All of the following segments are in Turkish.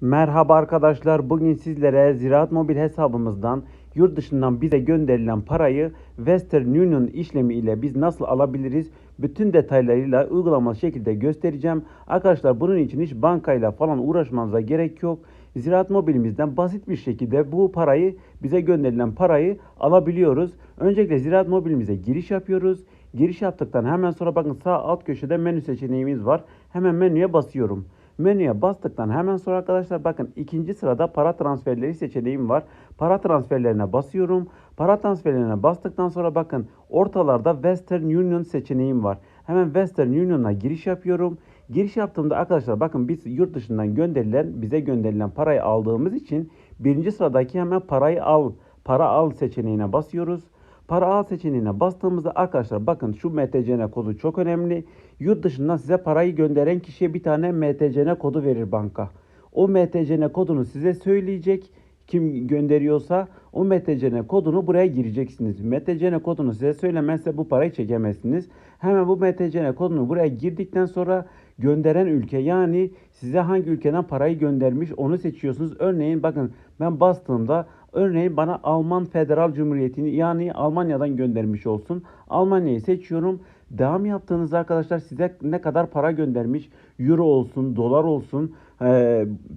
Merhaba arkadaşlar. Bugün sizlere Ziraat Mobil hesabımızdan yurt dışından bize gönderilen parayı Western Union işlemi ile biz nasıl alabiliriz? Bütün detaylarıyla uygulamalı şekilde göstereceğim. Arkadaşlar bunun için hiç bankayla falan uğraşmanıza gerek yok. Ziraat Mobilimizden basit bir şekilde bu parayı bize gönderilen parayı alabiliyoruz. Öncelikle Ziraat Mobilimize giriş yapıyoruz. Giriş yaptıktan hemen sonra bakın sağ alt köşede menü seçeneğimiz var. Hemen menüye basıyorum. Menüye bastıktan hemen sonra arkadaşlar bakın ikinci sırada para transferleri seçeneğim var. Para transferlerine basıyorum. Para transferlerine bastıktan sonra bakın ortalarda Western Union seçeneğim var. Hemen Western Union'a giriş yapıyorum. Giriş yaptığımda arkadaşlar bakın biz yurt dışından gönderilen bize gönderilen parayı aldığımız için birinci sıradaki hemen parayı al para al seçeneğine basıyoruz. Para al seçeneğine bastığımızda arkadaşlar bakın şu MTCN kodu çok önemli. Yurt dışından size parayı gönderen kişiye bir tane MTCN kodu verir banka. O MTCN kodunu size söyleyecek. Kim gönderiyorsa o MTCN kodunu buraya gireceksiniz. MTCN kodunu size söylemezse bu parayı çekemezsiniz. Hemen bu MTCN kodunu buraya girdikten sonra gönderen ülke yani size hangi ülkeden parayı göndermiş onu seçiyorsunuz. Örneğin bakın ben bastığımda örneğin bana Alman Federal Cumhuriyeti'ni yani Almanya'dan göndermiş olsun. Almanya'yı seçiyorum. Devam yaptığınızda arkadaşlar size ne kadar para göndermiş euro olsun, dolar olsun,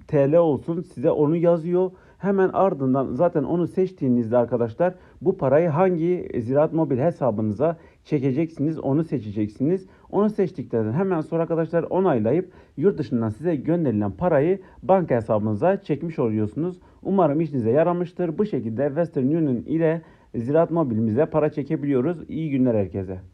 TL olsun size onu yazıyor. Hemen ardından zaten onu seçtiğinizde arkadaşlar bu parayı hangi Ziraat Mobil hesabınıza çekeceksiniz onu seçeceksiniz. Onu seçtikten hemen sonra arkadaşlar onaylayıp yurt dışından size gönderilen parayı banka hesabınıza çekmiş oluyorsunuz. Umarım işinize yaramıştır. Bu şekilde Western Union ile Ziraat Mobilimize para çekebiliyoruz. İyi günler herkese.